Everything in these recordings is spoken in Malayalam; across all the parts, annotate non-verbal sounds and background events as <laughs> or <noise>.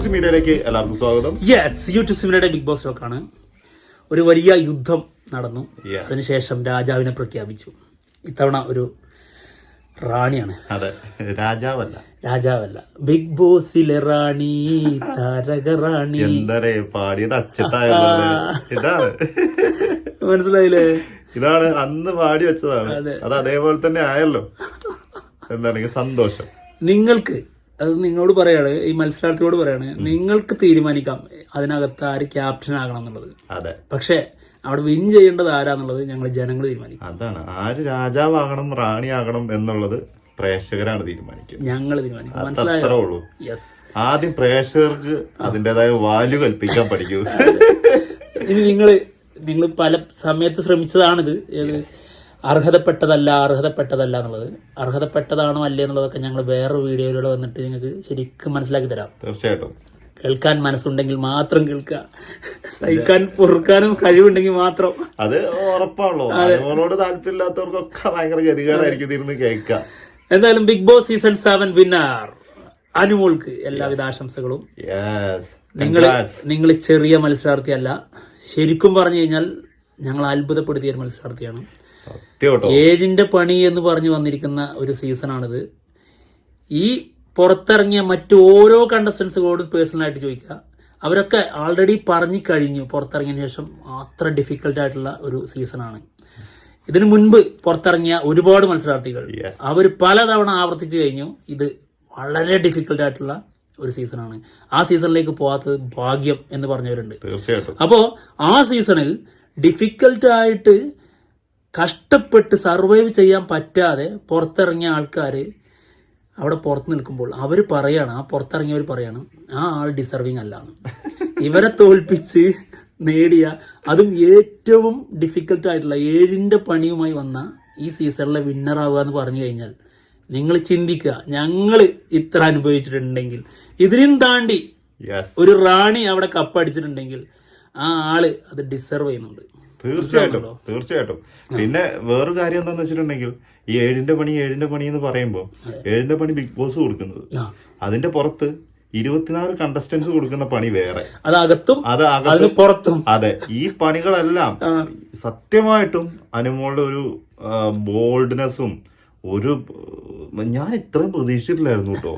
യൂട്യൂബ് മീഡിയയിലേക്ക് എല്ലാവർക്കും സ്വാഗതം. യെസ് യൂട്യൂബ് സിമിലയുടെ ബിഗ് ബോസ് ഷോക്കാണ്. ഒരു വലിയ യുദ്ധം നടന്നു. അതിനുശേഷം രാജാവിനെ പ്രഖ്യാപിച്ചു. ഇത്തവണ ഒരു റാണിയാണ്. അതെ രാജാവല്ല. രാജാവല്ല. ബിഗ് ബോസിലെ റാണി താരക റാണി. എന്തരേ പാടിയത് അച്ചട്ടായത് ഇതാണ്. മനസ്സിലായില്ലേ? ഇതാണ് അന്ന് പാടി വെച്ചതാണ്. അത്. അതേപോലെ തന്നെ ആയല്ലോ. എന്താണെങ്കിൽ സന്തോഷം. നിങ്ങൾക്ക് അത് നിങ്ങളോട് പറയാണ് ഈ മത്സരാർത്ഥികളോട് പറയാണ് നിങ്ങൾക്ക് തീരുമാനിക്കാം അതിനകത്ത് ആര് ക്യാപ്റ്റൻ ആകണം എന്നുള്ളത്. അതെ. പക്ഷേ അവിടെ വിൻ ചെയ്യേണ്ടത് ആരാന്നുള്ളത് ഞങ്ങൾ ജനങ്ങൾ തീരുമാനിക്കും. അതാണ്. ആര് രാജാവാകണം റാണിയാകണം എന്നുള്ളത് പ്രേക്ഷകരാണ് തീരുമാനിക്കുന്നത്. ഞങ്ങൾ തീരുമാനിക്കും. യെസ് ആദ്യം പ്രേക്ഷകർക്ക് അതിന്റെതായ വാല്യൂ കൽപ്പിക്കാൻ പഠിക്കൂ. <laughs> ഇനി നിങ്ങൾ നിങ്ങൾ പല സമയത്ത് ശ്രമിച്ചതാണിത്. ഏത്? അർഹതപ്പെട്ടതല്ല അർഹതപ്പെട്ടതല്ല എന്നുള്ളത്. അർഹതപ്പെട്ടതാണോ അല്ലേ എന്നുള്ളതൊക്കെ ഞങ്ങൾ വേറെ വീഡിയോയിലൂടെ വന്നിട്ട് നിങ്ങൾക്ക് ശരിക്കും മനസ്സിലാക്കി തരാം. തീർച്ചയായിട്ടും. കേൾക്കാൻ മനസ്സുണ്ടെങ്കിൽ മാത്രം കേൾക്കുക. സഹിക്കാൻ പൊറുക്കാനും കഴിവുണ്ടെങ്കിൽ മാത്രം. അത് ഉറപ്പാണല്ലോ. അതിനോട് താല്പര്യമില്ലാത്തവർക്കൊക്കെ ഭയങ്കര ഗതികേടായിരിക്കും കേൾക്കുക. എന്തായാലും Bigg Boss season seven winner. അനുമോൾക്ക് എല്ലാവിധ ആശംസകളും. നിങ്ങൾ നിങ്ങൾ ചെറിയ മത്സരാർത്ഥിയല്ല. ശരിക്കും പറഞ്ഞു കഴിഞ്ഞാൽ ഞങ്ങൾ അത്ഭുതപ്പെടുത്തിയ ഒരു മത്സരാർത്ഥിയാണ്. ഏഴിന്റെ പണി എന്ന് പറഞ്ഞു വന്നിരിക്കുന്ന ഒരു സീസണാണിത്. ഈ പുറത്തിറങ്ങിയ മറ്റു ഓരോ കണ്ടസ്റ്റൻസുകളോട് പേഴ്സണലായിട്ട് ചോദിക്കുക. അവരൊക്കെ ആൾറെഡി പറഞ്ഞു കഴിഞ്ഞു പുറത്തിറങ്ങിയ ശേഷം അത്ര ഡിഫിക്കൽട്ട് ആയിട്ടുള്ള ഒരു സീസണാണ്. ഇതിനു മുൻപ് പുറത്തിറങ്ങിയ ഒരുപാട് മത്സരാർത്ഥികൾ. അവർ പലതവണ ആവർത്തിച്ചു കഴിഞ്ഞു. ഇത് വളരെ ഡിഫിക്കൽട്ട് ആയിട്ടുള്ള ഒരു സീസണാണ്. ആ സീസണിലേക്ക് പോകാത്തത് ഭാഗ്യം എന്ന് പറഞ്ഞവരുണ്ട്. അപ്പോൾ ആ സീസണിൽ ഡിഫിക്കൽട്ട് ആയിട്ട് കഷ്ടപ്പെട്ട് സർവൈവ് ചെയ്യാൻ പറ്റാതെ പുറത്തിറങ്ങിയ ആൾക്കാർ അവിടെ പുറത്ത് നിൽക്കുമ്പോൾ അവർ പറയാണ് ആ പുറത്തിറങ്ങിയവർ പറയാണ് ആ ആൾ ഡിസർവിങ് അല്ലാന്ന്. ഇവരെ തോൽപ്പിച്ച് നേടിയ അതും ഏറ്റവും ഡിഫിക്കൽട്ട് ആയിട്ടുള്ള ഏഴിന്റെ പണിയുമായി വന്ന ഈ സീസണിലെ വിന്നർ ആവുക എന്ന് പറഞ്ഞു കഴിഞ്ഞാൽ നിങ്ങൾ ചിന്തിക്കുക ഞങ്ങൾ ഇത്ര അനുഭവിച്ചിട്ടുണ്ടെങ്കിൽ ഇതിനും താണ്ടി ഒരു റാണി അവിടെ കപ്പടിച്ചിട്ടുണ്ടെങ്കിൽ ആ ആൾ അത് ഡിസർവ് ചെയ്യുന്നുണ്ട്. തീർച്ചയായിട്ടും തീർച്ചയായിട്ടും. പിന്നെ വേറൊരു കാര്യം എന്താന്ന് വെച്ചിട്ടുണ്ടെങ്കിൽ ഈ ഏഴിന്റെ പണി ഏഴിന്റെ പണി എന്ന് പറയുമ്പോൾ ഏഴിന്റെ പണി ബിഗ് ബോസ് കൊടുക്കുന്നത്. അതിന്റെ പുറത്ത് ഇരുപത്തിനാല് കണ്ടസ്റ്റൻസ് കൊടുക്കുന്ന പണി വേറെ. അത് അത് അകത്ത് പുറത്തും. അതെ. ഈ പണികളെല്ലാം സത്യമായിട്ടും അനുമോളുടെ ഒരു ബോൾഡ്നെസ്സും ഒരു ഞാൻ ഇത്രയും പ്രതീക്ഷിച്ചിട്ടില്ലായിരുന്നു കേട്ടോ.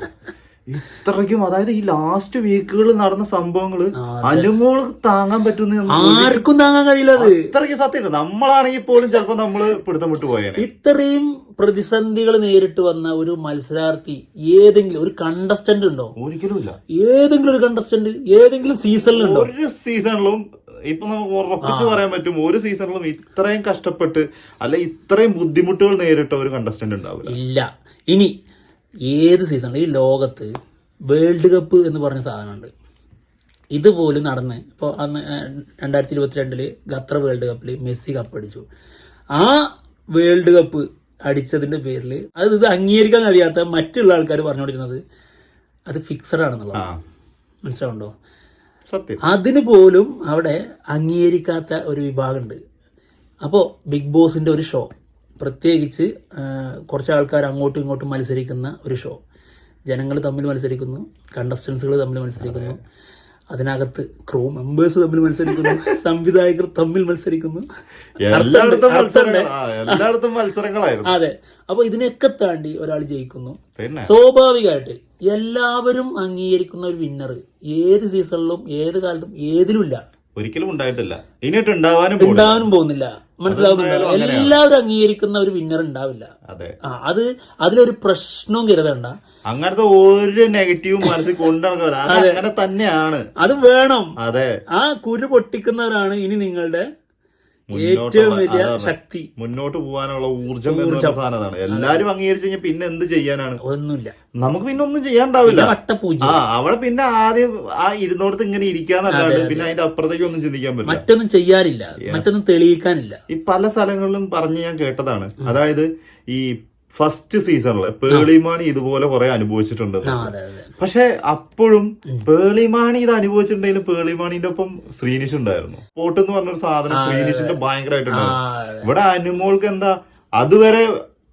ഇത്രയ്ക്കും അതായത് ഈ ലാസ്റ്റ് വീക്കുകളിൽ നടന്ന സംഭവങ്ങൾ അലുമോൾ താങ്ങാൻ പറ്റുന്ന ആർക്കും താങ്ങാൻ കഴിയില്ല അത്. ഇത്രയ്ക്ക് സത്യം നമ്മളാണെങ്കിൽ പോലും ചിലപ്പോ നമ്മൾ പിടുത്തം വിട്ടു പോയേനെ. ഇത്രയും പ്രതിസന്ധികൾ നേരിട്ട് വന്ന ഒരു മത്സരാർത്ഥി ഏതെങ്കിലും ഒരു കണ്ടസ്റ്റന്റ് ഉണ്ടോ? ഒരിക്കലും ഇല്ല. ഏതെങ്കിലും ഒരു കണ്ടസ്റ്റന്റ് ഏതെങ്കിലും സീസണിലുണ്ടോ ഒരു സീസണിലും ഇപ്പൊ നമുക്ക് ഉറപ്പിച്ച് പറയാൻ പറ്റും ഒരു സീസണിലും ഇത്രയും കഷ്ടപ്പെട്ട് അല്ലെ ഇത്രയും ബുദ്ധിമുട്ടുകൾ നേരിട്ട ഒരു കണ്ടസ്റ്റന്റ് ഉണ്ടാവില്ല. ഇല്ല. ഇനി ഏത് സീസണിൽ ഈ ലോകത്ത് വേൾഡ് കപ്പ് എന്ന് പറഞ്ഞ സാധനമുണ്ട്. ഇതുപോലും നടന്ന് ഇപ്പോൾ അന്ന് രണ്ടായിരത്തി ഇരുപത്തിരണ്ടിൽ ഖത്തർ വേൾഡ് കപ്പിൽ മെസ്സി കപ്പ് അടിച്ചു ആ വേൾഡ് കപ്പ് അടിച്ചതിന്റെ പേരിൽ അത് ഇത് അംഗീകരിക്കാൻ കഴിയാത്ത മറ്റുള്ള ആൾക്കാർ പറഞ്ഞുകൊണ്ടിരുന്നത് അത് ഫിക്സഡ് ആണെന്നുള്ളതാണ്. മനസ്സിലാവുണ്ടോ അതിന് പോലും അവിടെ അംഗീകരിക്കാത്ത ഒരു വിഭാഗമുണ്ട്. അപ്പോൾ ബിഗ് ബോസിന്റെ ഒരു ഷോ. പ്രത്യേകിച്ച് കുറച്ച് ആൾക്കാർ അങ്ങോട്ടും ഇങ്ങോട്ടും മത്സരിക്കുന്ന ഒരു ഷോ ജനങ്ങൾ തമ്മിൽ മത്സരിക്കുന്നു കണ്ടസ്റ്റൻസുകൾ തമ്മിൽ മത്സരിക്കുന്നു. അതിനകത്ത് ക്രൂ മെമ്പേഴ്സ് തമ്മിൽ മത്സരിക്കുന്നു <laughs> സംവിധായകർ തമ്മിൽ മത്സരിക്കുന്നു. അതെ. അപ്പൊ ഇതിനെയൊക്കെ താണ്ടി ഒരാൾ ജയിക്കുന്നു. സ്വാഭാവികമായിട്ട് എല്ലാവരും അംഗീകരിക്കുന്ന ഒരു വിന്നർ ഏത് സീസണിലും ഏത് കാലത്തും ഏതിലുമില്ല. ഒരിക്കലും ഉണ്ടായിട്ടില്ല. ഇനിയിട്ട് ഉണ്ടാവാനും ഉണ്ടാവാനും പോകുന്നില്ല. മനസ്സിലാവുന്നുണ്ടോ? എല്ലാവരും അംഗീകരിക്കുന്ന ഒരു വിന്നർ ഉണ്ടാവില്ല. അതെ. അത് അതിലൊരു പ്രശ്നവും കരുതണ്ട. അങ്ങനത്തെ ഒരു നെഗറ്റീവും മനസ്സിൽ കൊണ്ടുനടക്കില്ല അങ്ങനെ തന്നെയാണ്. അത് വേണം. അതെ. ആ കുരു പൊട്ടിക്കുന്നവരാണ് ഇനി നിങ്ങളുടെ ഏറ്റവും വലിയ ശക്തി. മുന്നോട്ട് പോകാനുള്ള ഊർജം എന്ന് പറയുന്ന സാധനമാണ്. എല്ലാരും അംഗീകരിച്ചു കഴിഞ്ഞാൽ പിന്നെ എന്ത് ചെയ്യാനാണ്? ഒന്നുമില്ല. നമുക്ക് പിന്നെ ഒന്നും ചെയ്യാണ്ടാവില്ല വട്ടപൂജ. അവിടെ പിന്നെ ആദ്യം ആ ഇരുന്നോടത്ത് ഇങ്ങനെ ഇരിക്കാന്നല്ലാണ്ട് പിന്നെ അതിന്റെ അപ്പുറത്തേക്ക് ഒന്നും ചിന്തിക്കാൻ പറ്റില്ല. മറ്റൊന്നും ചെയ്യാറില്ല മറ്റൊന്നും തെളിയിക്കാനില്ല. ഈ പല സ്ഥലങ്ങളിലും പറഞ്ഞ് ഞാൻ കേട്ടതാണ്. അതായത് ഈ ഫസ്റ്റ് സീസണിൽ പേളിമാണി ഇതുപോലെ കുറെ അനുഭവിച്ചിട്ടുണ്ട്. പക്ഷെ അപ്പോഴും പേളിമാണി ഇത് അനുഭവിച്ചിട്ടുണ്ടെങ്കിലും പേളിമാണിന്റെ ഒപ്പം ശ്രീനിഷ് ഉണ്ടായിരുന്നു. പോട്ട് എന്ന് പറഞ്ഞൊരു സാധനം ശ്രീനിഷിന്റെ ഭയങ്കരമായിട്ടുണ്ടായിരുന്നു ഇവിടെ അനുമോൾക്ക് എന്താ അതുവരെ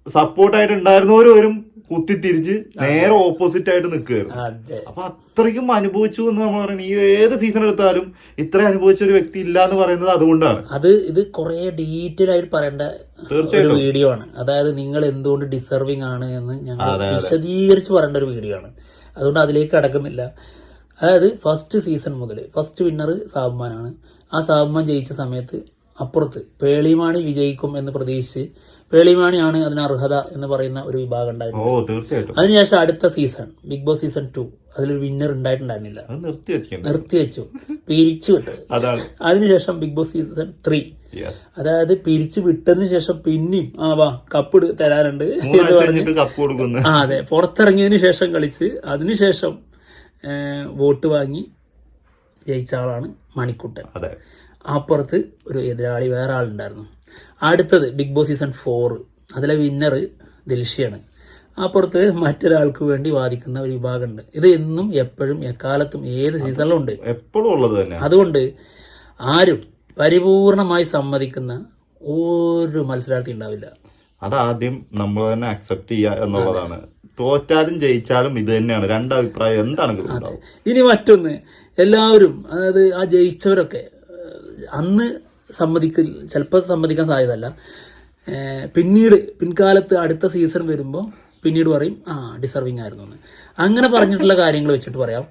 സപ്പോർട്ടായിട്ട് ഉണ്ടായിരുന്നവരും വരും കുത്തിത്തിരിച്ച് നേരെ ഓപ്പോസിറ്റ് ആയിട്ട് നിൽക്കുകയായിരുന്നു അപ്പൊ അത്രയ്ക്കും അനുഭവിച്ചു എന്ന് നമ്മൾ പറയുന്നത് ഈ ഏത് സീസൺ എടുത്താലും ഇത്ര അനുഭവിച്ച ഒരു വ്യക്തി ഇല്ല എന്ന് പറയുന്നത് അതുകൊണ്ടാണ്. അത് ഇത് കുറെ ഡീറ്റെയിൽ ആയിട്ട് പറയേണ്ട ഒരു വീഡിയോ ആണ്. അതായത് നിങ്ങൾ എന്തുകൊണ്ട് ഡിസർവിങ് ആണ് എന്ന് ഞങ്ങൾ വിശദീകരിച്ച് പറയേണ്ട ഒരു വീഡിയോ ആണ്. അതുകൊണ്ട് അതിലേക്ക് കടക്കുന്നില്ല അതായത് ഫസ്റ്റ് സീസൺ മുതൽ ഫസ്റ്റ് വിന്നർ സാബ്മാനാണ്. ആ സാബ്മാൻ ജയിച്ച സമയത്ത് അപ്പുറത്ത് പേളിമാണി വിജയിക്കും എന്ന് പ്രതീക്ഷിച്ച് പേളിമാണിയാണ് അതിന് അർഹത എന്ന് പറയുന്ന ഒരു വിഭാഗം ഉണ്ടായിരുന്നു ഓ തീർച്ചയായിട്ടും. അതിനുശേഷം അടുത്ത season Bigg Boss season two അതിലൊരു വിന്നർ ഉണ്ടായിട്ടുണ്ടായിരുന്നില്ല. അത് നിർത്തി വെച്ചിട്ടുണ്ട് നിർത്തിവെച്ചു പിരിച്ചു വിട്ടു. അതാണ്. അതിനുശേഷം Bigg Boss season three yes അതായത് പിരിച്ചു വിട്ടതിന് ശേഷം പിന്നെയും ആ വാ കപ്പ് എടു- തരാനുണ്ട് എന്ന് മൂന്നാഴ്ച പറഞ്ഞ് കഴിഞ്ഞിട്ട് കപ്പ് കൊടുക്കുന്നു. ആ അതെ. പുറത്തിറങ്ങിയതിന് ശേഷം കളിച്ച് അതിനുശേഷം വോട്ട് വാങ്ങി ജയിച്ച ആളാണ് മണിക്കുട്ടൻ. അതെ. അപ്പുറത്ത് ഒരു എതിരാളി വേറെ ആളുണ്ടായിരുന്നു. അടുത്തത് ബിഗ് ബോസ് സീസൺ ഫോർ അതിലെ വിന്നർ ദിൽഷയാണ്. അപ്പുറത്ത് മറ്റൊരാൾക്ക് വേണ്ടി വാദിക്കുന്ന ഒരു വിഭാഗമുണ്ട്. ഇത് എന്നും എപ്പോഴും എക്കാലത്തും ഏത് സീസണിലും ഉണ്ട്. എപ്പോഴും ഉള്ളത് തന്നെ. അതുകൊണ്ട് ആരും പരിപൂർണമായി സമ്മതിക്കുന്ന ഒരു മത്സരാർത്ഥി ഉണ്ടാവില്ല. അതാദ്യം നമ്മൾ തന്നെ അക്സെപ്റ്റ് ചെയ്യുക എന്നുള്ളതാണ്. തോറ്റാലും ജയിച്ചാലും ഇത് തന്നെയാണ്. രണ്ടഭിപ്രായം എന്താണ് ഇനി മറ്റൊന്ന്. എല്ലാവരും അതായത് ആ ജയിച്ചവരൊക്കെ അന്ന് സമ്മതിക്ക ചിലപ്പോൾ സമ്മതിക്കാൻ സാധ്യതയല്ല. പിന്നീട് പിൻകാലത്ത് അടുത്ത സീസൺ വരുമ്പോൾ പിന്നീട് പറയും ആ ഡിസർവിങ് ആയിരുന്നു എന്ന്. അങ്ങനെ പറഞ്ഞിട്ടുള്ള കാര്യങ്ങൾ വെച്ചിട്ട് പറയാം.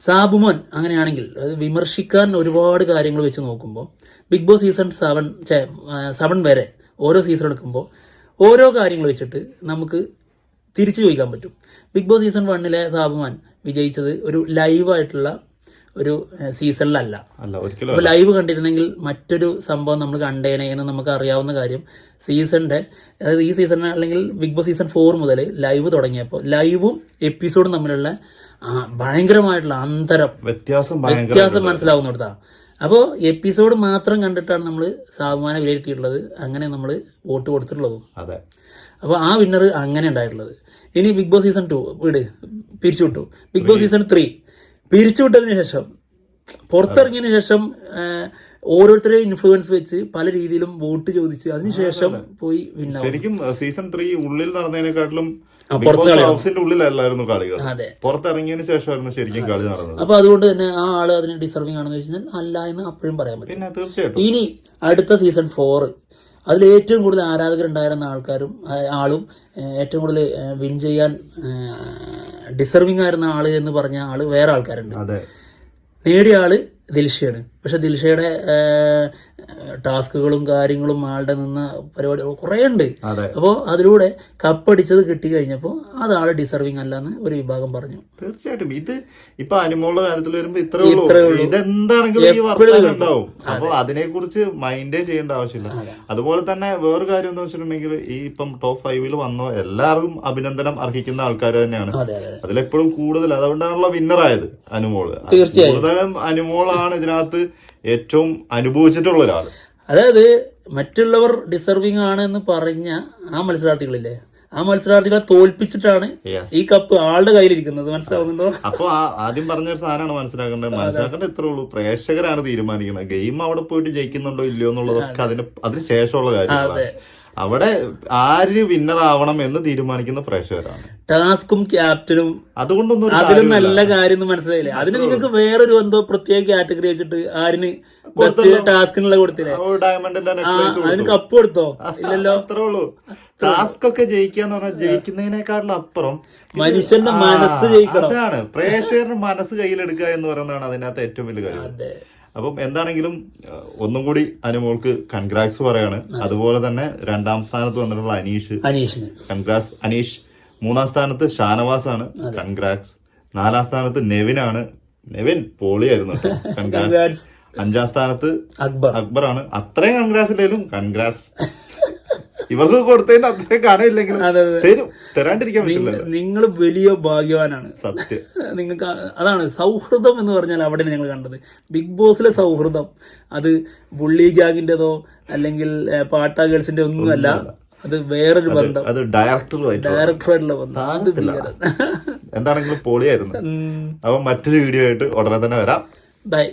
സാബുമോൻ അങ്ങനെയാണെങ്കിൽ വിമർശിക്കാൻ ഒരുപാട് കാര്യങ്ങൾ വെച്ച് നോക്കുമ്പോൾ Bigg Boss season seven seven വരെ ഓരോ സീസൺ എടുക്കുമ്പോൾ ഓരോ കാര്യങ്ങൾ വെച്ചിട്ട് നമുക്ക് തിരിച്ചു ചോദിക്കാൻ പറ്റും. ബിഗ് ബോസ് സീസൺ വണ്ണിലെ സാബുമാൻ വിജയിച്ചത് ഒരു ലൈവായിട്ടുള്ള ഒരു സീസണിലല്ല. അല്ല ലൈവ് കണ്ടിരുന്നെങ്കിൽ മറ്റൊരു സംഭവം നമ്മൾ കണ്ടേനെ എന്ന് നമുക്ക് അറിയാവുന്ന കാര്യം സീസണിന്റെ അതായത് ഈ സീസൺ അല്ലെങ്കിൽ ബിഗ് ബോസ് സീസൺ ഫോർ മുതൽ ലൈവ് തുടങ്ങിയപ്പോൾ ലൈവും എപ്പിസോഡും തമ്മിലുള്ള ഭയങ്കരമായിട്ടുള്ള അന്തരം വ്യത്യാസം വ്യത്യാസം മനസ്സിലാവുന്നിടത്താ അപ്പോൾ എപ്പിസോഡ് മാത്രം കണ്ടിട്ടാണ് നമ്മൾ സാബുമാനെ വിലയിരുത്തിയിട്ടുള്ളത്. അങ്ങനെ നമ്മൾ വോട്ട് കൊടുത്തിട്ടുള്ളതും. അതെ. അപ്പോൾ ആ വിന്നർ അങ്ങനെ ഉണ്ടായിട്ടുള്ളത്. ഇനി ബിഗ് ബോസ് സീസൺ ടു വീട് പിരിച്ചുവിട്ടു. ബിഗ് ബോസ് സീസൺ ത്രീ പിരിച്ചുവിട്ടതിന് ശേഷം പുറത്തിറങ്ങിയതിന് ശേഷം ഓരോരുത്തരെ ഓരോരുത്തരെയും ഇൻഫ്ലുവൻസ് വെച്ച് പല രീതിയിലും വോട്ട് ചോദിച്ച് അതിനുശേഷം പോയി വിന്ന ശരിക്കും സീസൺ ത്രീ ഉള്ളിൽ നടന്നതിനെക്കാട്ടിലും. ഹൗസിന്റെ ഉള്ളിലല്ലായിരുന്നു കളികൾ പുറത്തിറങ്ങിയതിന് ശേഷമായിരുന്നു ശരിക്കും കളി നടന്നത്. അപ്പൊ അതുകൊണ്ട് തന്നെ ആ ആൾ അതിന് ഡിസർവിംഗ് ആണെന്ന് വെച്ച് കഴിഞ്ഞാൽ അല്ല എന്ന് അപ്പോഴും പറയാൻ പറ്റും. പിന്നെ തീർച്ചയായിട്ടും. ഇനി അടുത്ത സീസൺ ഫോർ അതിൽ ഏറ്റവും കൂടുതൽ ആരാധകരുണ്ടായിരുന്ന ആൾക്കാരും ആളും ഏറ്റവും കൂടുതൽ വിൻ ചെയ്യാൻ ഡിസർവിംഗ് ആയിരുന്ന ആൾ എന്ന് പറഞ്ഞ ആൾ വേറെ ആൾക്കാരുണ്ട്. നേടിയ ആൾ ദിൽഷയാണ്. പക്ഷെ ദിൽഷയുടെ ടാസ്കുകളും കാര്യങ്ങളും ആളുടെ നിന്ന് പരിപാടി കുറേ ഉണ്ട്. അപ്പോൾ അതിലൂടെ കപ്പടിച്ചത് കിട്ടി കഴിഞ്ഞപ്പോൾ അത് ആൾ ഡിസർവിങ് അല്ല എന്ന് ഒരു വിഭാഗം പറഞ്ഞു. തീർച്ചയായിട്ടും. ഇത് ഇപ്പൊ അനിമോളുടെ കാര്യത്തിൽ വരുമ്പോ ഇത്രേ ഉള്ളൂ. ഇതെന്താണെങ്കിലും ഉണ്ടാവും. അപ്പോൾ അതിനെക്കുറിച്ച് മൈൻഡേ ചെയ്യേണ്ട ആവശ്യമില്ല. അതുപോലെ തന്നെ വേറൊരു കാര്യം എന്ന് വെച്ചിട്ടുണ്ടെങ്കിൽ ഈ ഇപ്പം ടോപ്പ് ഫൈവിൽ വന്നോ എല്ലാവർക്കും അഭിനന്ദനം അർഹിക്കുന്ന ആൾക്കാർ തന്നെയാണ്. അതെ അതെ അതിലെപ്പോഴും കൂടുതൽ അതുകൊണ്ടാണല്ലോ വിന്നർ ആയത് അനുമോൾ. കൂടുതലും അനുമോളാണ് ഇതിനകത്ത് ഏറ്റവും അനുഭവിച്ചിട്ടുള്ള ഒരാൾ അതായത് മറ്റുള്ളവർ ഡിസർവിങ് ആണ് എന്ന് പറഞ്ഞ ആ മത്സരാർത്ഥികളില്ലേ? ആ മത്സരാർത്ഥികളെ തോൽപ്പിച്ചിട്ടാണ് ഈ കപ്പ് ആളുടെ കയ്യിലിരിക്കുന്നത്. മനസ്സിലാവുന്നുണ്ടോ? അപ്പൊ ആദ്യം പറഞ്ഞ ഒരു സാധനമാണ് മനസ്സിലാക്കേണ്ടത്. മനസ്സിലാക്കേണ്ടത് ഇത്രേ ഉള്ളൂ. പ്രേക്ഷകരാണ് തീരുമാനിക്കുന്നത്. ഗെയിം അവിടെ പോയിട്ട് ജയിക്കുന്നുണ്ടോ ഇല്ലയോ എന്നുള്ളതൊക്കെ അതിന് അതിന് ശേഷമുള്ള കാര്യങ്ങളാണ്. അവിടെ ആര് വിന്നർ ആവണം എന്ന് തീരുമാനിക്കുന്ന പ്രേക്ഷകരാണ്. ടാസ്കും ക്യാപ്റ്റനും അതുകൊണ്ടൊന്നും അതിലും നല്ല കാര്യം മനസ്സിലായില്ല? മനസ്സിലായില്ലേ അതിന് നിങ്ങൾക്ക് വേറൊരു എന്തോ പ്രത്യേക കാറ്റഗറി വെച്ചിട്ട് ആരിന് ബെസ്റ്റ് ടാസ്കിനുള്ള കൊടുത്തില്ലേ? അതിന് കപ്പ് കൊടുത്തോ? ഇല്ലല്ലോ. അത്രേ ഉള്ളൂ. ടാസ്ക് ഒക്കെ ജയിക്കുക എന്ന് പറഞ്ഞാൽ ജയിക്കുന്നതിനേക്കാളും അപ്പുറം മനുഷ്യന്റെ മനസ്സ് ജയിക്കണം. അതാണ്. പ്രേക്ഷകരുടെ മനസ്സ് കയ്യിലെടുക്കുക എന്ന് പറയുന്നതാണ് അതിനകത്ത് ഏറ്റവും വലിയ കാര്യം. അപ്പം എന്താണെങ്കിലും ഒന്നും കൂടി അനുമോൾക്ക് കൺഗ്രാറ്റ്സ് പറയാണ്. അതുപോലെ തന്നെ രണ്ടാം സ്ഥാനത്ത് വന്നിട്ടുള്ള അനീഷ്. അനീഷിന്. കൺഗ്രാറ്റ്സ് അനീഷ്. മൂന്നാം സ്ഥാനത്ത് ഷാനവാസ് ആണ് കൺഗ്രാറ്റ്സ് നാലാം സ്ഥാനത്ത് നെവിൻ ആണ് നെവിൻ പോളിയായിരുന്നു. കൺഗ്രാറ്റ്സ് അഞ്ചാം സ്ഥാനത്ത് അക്ബർ. അക്ബർ ആണ് അത്രയും കൺഗ്രാസ് ഇല്ലെങ്കിലും കൺഗ്രാസ് <laughs> ഇവർക്ക് കൊടുത്തതിന്റെ അത്രയും. തരും. തരാണ്ടിരിക്കാൻ പറ്റില്ല നിങ്ങൾ വലിയ ഭാഗ്യവാനാണ്. സത്യം. <laughs> നിങ്ങൾക്ക് അതാണ് സൗഹൃദം എന്ന് പറഞ്ഞാൽ അവിടെ ഞങ്ങൾ കണ്ടത്. ബിഗ് ബോസിലെ സൗഹൃദം. അത് ബുള്ളി ഗ്യാങ്ങിന്റെതോ അല്ലെങ്കിൽ പാട്ട ഗേൾസിന്റെ ഒന്നും അല്ല അത് വേറൊരു ബന്ധം. അത് ഡയറക്ടറുമായിട്ട് ഡയറക്ടറായിട്ടുള്ള ബന്ധം. അത് എന്താണെങ്കിലും പൊളിയായിരുന്നു. അപ്പം മറ്റൊരു വീഡിയോ ആയിട്ട് ഉടനെ തന്നെ വരാം. ബൈ.